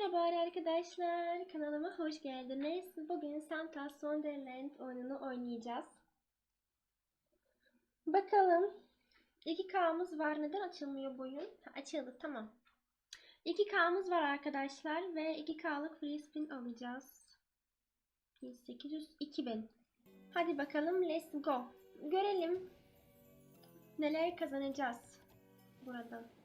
merhaba arkadaşlar. Kanalıma hoş geldiniz. Bugün Santa Sonderland oyununu oynayacağız. Bakalım. 2K'mız var. Neden açılmıyor bu oyun? Açıldı tamam. 2K'mız var arkadaşlar ve 2K'lık free spin alacağız. 1800 2000. Hadi bakalım let's go. Görelim neler kazanacağız buradan.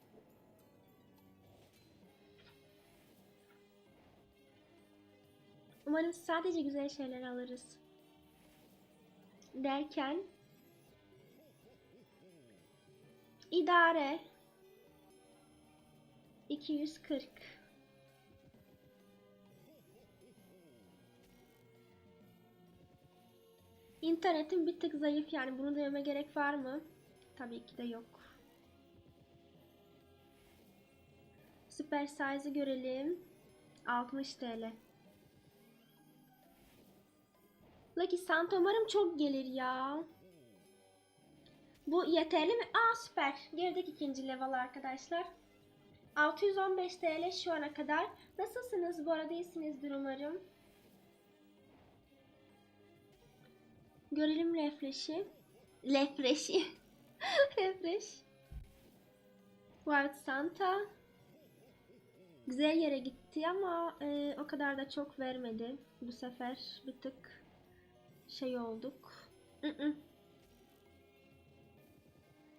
Umarım sadece güzel şeyler alırız. Derken idare 240 İnternetim bir tık zayıf yani bunu dememe gerek var mı? Tabii ki de yok. Süper size'ı görelim. 60 TL. Lucky Santa umarım çok gelir ya. Bu yeterli mi? Aa süper. Girdik ikinci level arkadaşlar. 615 TL şu ana kadar. Nasılsınız? Bu arada iyisinizdir umarım. Görelim refresh'i. Refresh'i. Refresh. Wild Santa. Güzel yere gitti ama e, o kadar da çok vermedi. Bu sefer bir tık şey olduk.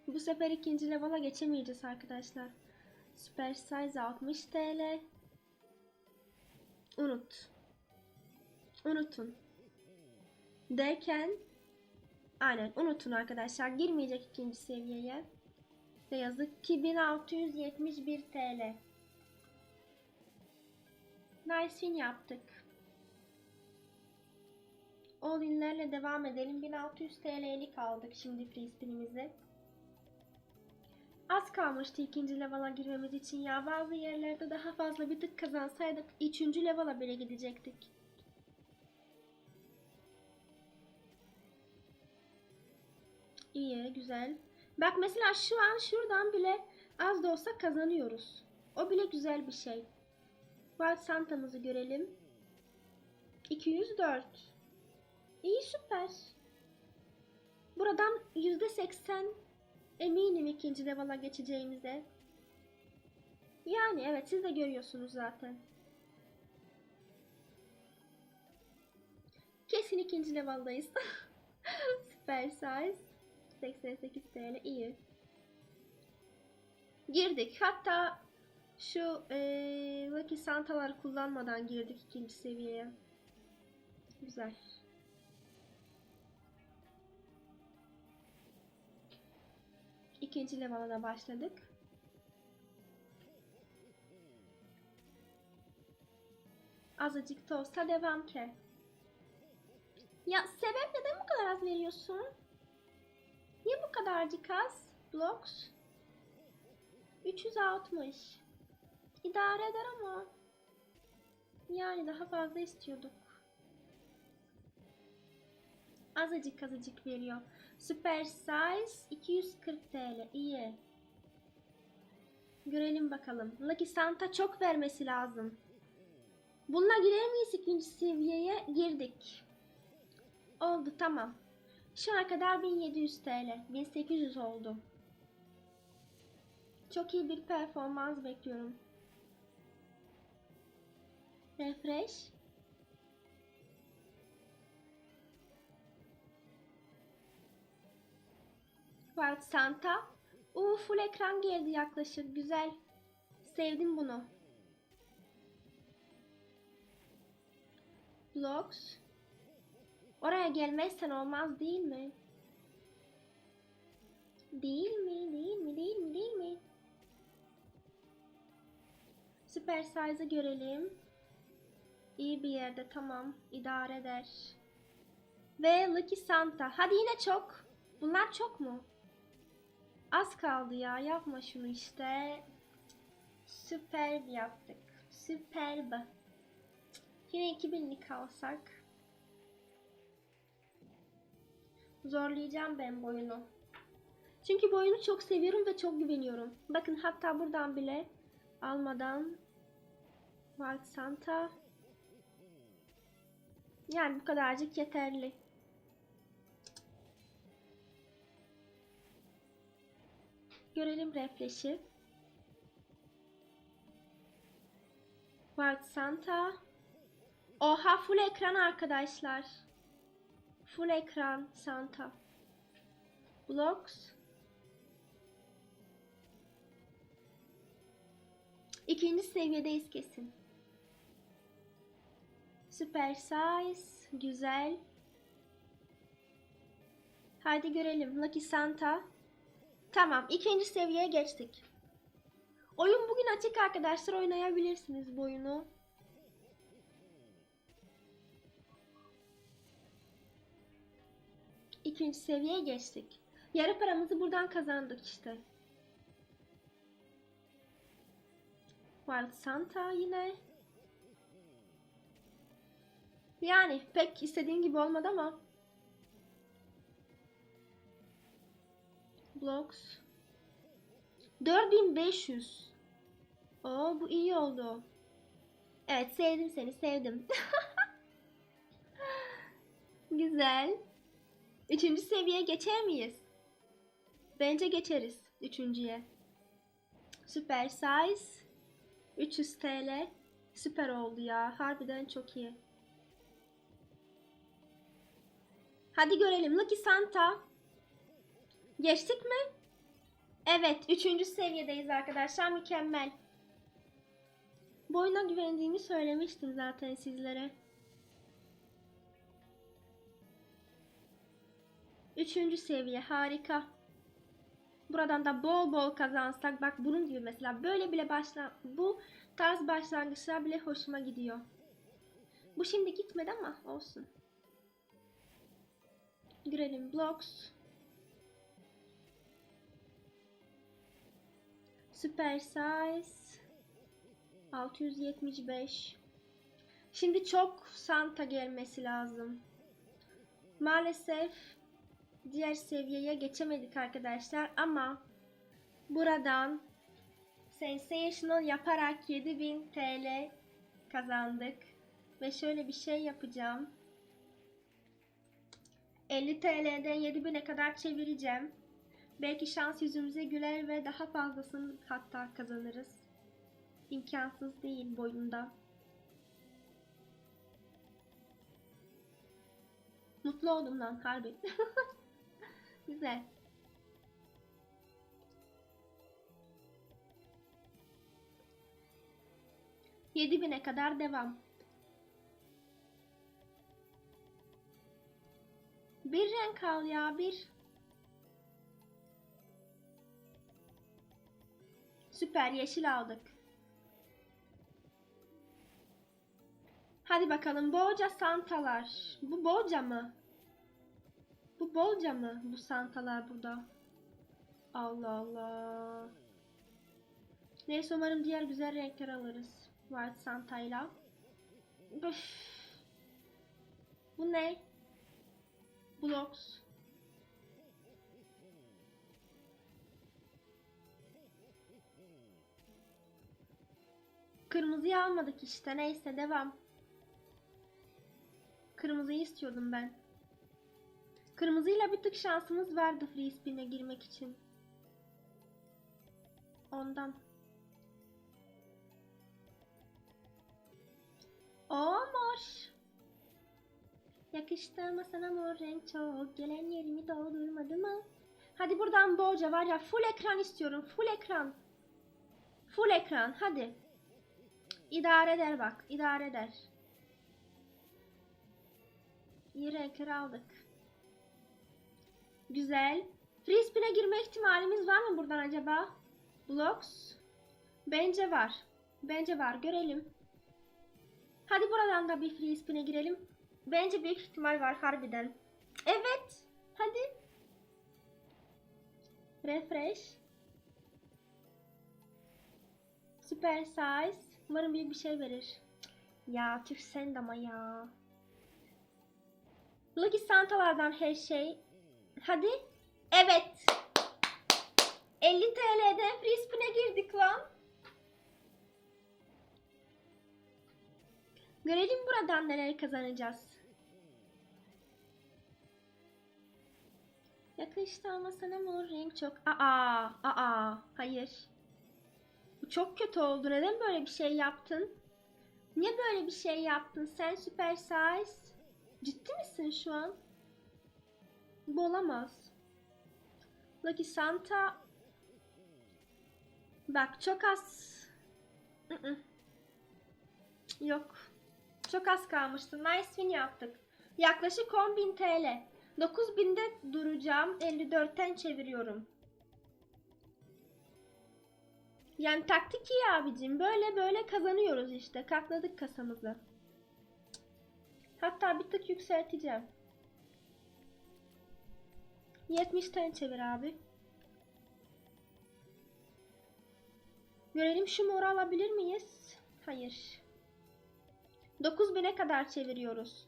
Bu sefer ikinci level'a geçemeyeceğiz arkadaşlar. Super size 60 TL. Unut. Unutun. Derken aynen unutun arkadaşlar. Girmeyecek ikinci seviyeye. Ne yazık ki 1671 TL. Nice win yaptık. All inlerle devam edelim. 1600 TL'lik aldık şimdi free spinimizi. Az kalmıştı ikinci level'a girmemiz için ya. Bazı yerlerde daha fazla bir tık kazansaydık üçüncü level'a bile gidecektik. İyi, güzel. Bak mesela şu an şuradan bile az da olsa kazanıyoruz. O bile güzel bir şey. Wild Santa'mızı görelim. 204. İyi süper. Buradan %80 eminim ikinci level'a geçeceğimize. Yani evet siz de görüyorsunuz zaten. Kesin ikinci level'dayız. süper size. 88 TL iyi. Girdik. Hatta şu ee, Lucky Santa'ları kullanmadan girdik ikinci seviyeye. Güzel. İkinci da başladık. Azıcık da devam ki. Ya sebep neden bu kadar az veriyorsun? Niye bu kadarcık az? Blocks. 360. İdare eder ama. Yani daha fazla istiyorduk. Azıcık azıcık veriyor. Super size 240 TL. İyi. Görelim bakalım. Lucky Santa çok vermesi lazım. Bununla girer miyiz ikinci seviyeye? Girdik. Oldu tamam. Şu ana kadar 1700 TL. 1800 oldu. Çok iyi bir performans bekliyorum. Refresh. Wild Santa. Uuu full ekran geldi yaklaşık. Güzel. Sevdim bunu. Blocks. Oraya gelmezsen olmaz değil mi? Değil mi? Değil mi? Değil mi? Değil mi? Süper size'ı görelim. İyi bir yerde tamam. idare eder. Ve Lucky Santa. Hadi yine çok. Bunlar çok mu? Az kaldı ya. Yapma şunu işte. Süper yaptık. Süperb. Yine 2000'lik alsak. Zorlayacağım ben bu oyunu. Çünkü bu oyunu çok seviyorum ve çok güveniyorum. Bakın hatta buradan bile almadan White Santa. Yani bu kadarcık yeterli. Görelim refleşi. White Santa. Oha full ekran arkadaşlar. Full ekran Santa. Blocks. İkinci seviyedeyiz kesin. Süper size. Güzel. Haydi görelim. Lucky Santa. Tamam. ikinci seviyeye geçtik. Oyun bugün açık arkadaşlar. Oynayabilirsiniz bu oyunu. İkinci seviyeye geçtik. Yarı paramızı buradan kazandık işte. Wild Santa yine. Yani pek istediğim gibi olmadı ama. Blocks. 4500. Oo bu iyi oldu. Evet sevdim seni sevdim. Güzel. Üçüncü seviyeye geçer miyiz? Bence geçeriz üçüncüye. Süper size. 300 TL. Süper oldu ya. Harbiden çok iyi. Hadi görelim. Lucky Santa. Geçtik mi? Evet. Üçüncü seviyedeyiz arkadaşlar. Mükemmel. Bu oyuna güvendiğimi söylemiştim zaten sizlere. Üçüncü seviye. Harika. Buradan da bol bol kazansak. Bak bunun gibi mesela. Böyle bile başla bu tarz başlangıçlar bile hoşuma gidiyor. Bu şimdi gitmedi ama olsun. Girelim blocks. Super size 675. Şimdi çok Santa gelmesi lazım. Maalesef diğer seviyeye geçemedik arkadaşlar ama buradan Sensational yaparak 7000 TL kazandık. Ve şöyle bir şey yapacağım. 50 TL'den 7000'e kadar çevireceğim. Belki şans yüzümüze güler ve daha fazlasını hatta kazanırız. İmkansız değil boyunda. Mutlu oldum lan harbi. Güzel. Yedi bine kadar devam. Bir renk al ya bir. Süper yeşil aldık. Hadi bakalım bolca santalar. Bu bolca mı? Bu bolca mı? Bu santalar burada. Allah Allah. Neyse umarım diğer güzel renkler alırız. White Santa'yla. Üf. Bu ne? Blocks. Kırmızıyı almadık işte. Neyse devam. Kırmızıyı istiyordum ben. Kırmızıyla bir tık şansımız vardı free spin'e girmek için. Ondan. O mor. Yakıştı ama sana mor renk çok. Gelen yerimi doldurmadı mı? Hadi buradan bolca var ya full ekran istiyorum. Full ekran. Full ekran hadi. İdare eder bak. idare eder. İyi renkleri aldık. Güzel. Free spin'e girme ihtimalimiz var mı buradan acaba? Blocks. Bence var. Bence var. Görelim. Hadi buradan da bir free spin'e girelim. Bence büyük ihtimal var harbiden. Evet. Hadi. Refresh. Super size. Umarım büyük bir şey verir. Ya tüh sen de ama ya. Lucky Santa'lardan her şey. Hadi. Evet. 50 TL'den free spin'e girdik lan. Görelim buradan neler kazanacağız. Yakıştı ama sana mor renk çok... Aa, aa, hayır. Çok kötü oldu. Neden böyle bir şey yaptın? Niye böyle bir şey yaptın? Sen süper size. Ciddi misin şu an? Bu olamaz. Lucky Santa. Bak çok az. Yok. Çok az kalmıştı. Nice win yaptık. Yaklaşık 10.000 TL. 9000'de duracağım. 54'ten çeviriyorum. Yani taktik iyi abicim. Böyle böyle kazanıyoruz işte. Katladık kasamızı. Hatta bir tık yükselteceğim. 70'ten çevir abi. Görelim şu moru alabilir miyiz? Hayır. 9000'e kadar çeviriyoruz.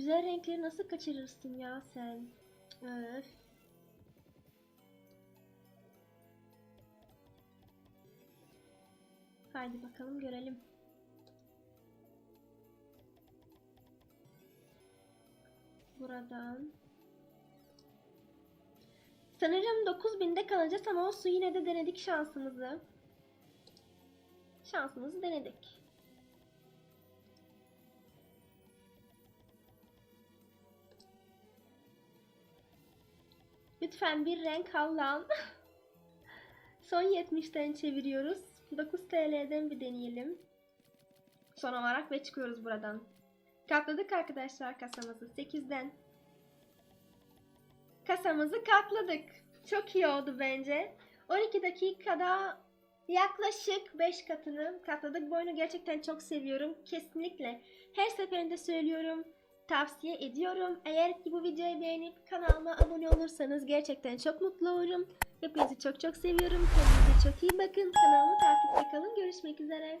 Güzel renkleri nasıl kaçırırsın ya sen? Öf. Haydi bakalım görelim. Buradan. Sanırım 9000'de kalacağız ama olsun yine de denedik şansımızı. Şansımızı denedik. Lütfen bir renk al lan. Son 70'ten çeviriyoruz. 9 TL'den bir deneyelim. Son olarak ve çıkıyoruz buradan. Katladık arkadaşlar kasamızı 8'den. Kasamızı katladık. Çok iyi oldu bence. 12 dakikada yaklaşık 5 katını katladık. Bu oyunu gerçekten çok seviyorum. Kesinlikle her seferinde söylüyorum. Tavsiye ediyorum. Eğer ki bu videoyu beğenip kanalıma abone olursanız gerçekten çok mutlu olurum. Hepinizi çok çok seviyorum. Kendinize çok iyi bakın. Kanalımı takipte kalın. Görüşmek üzere.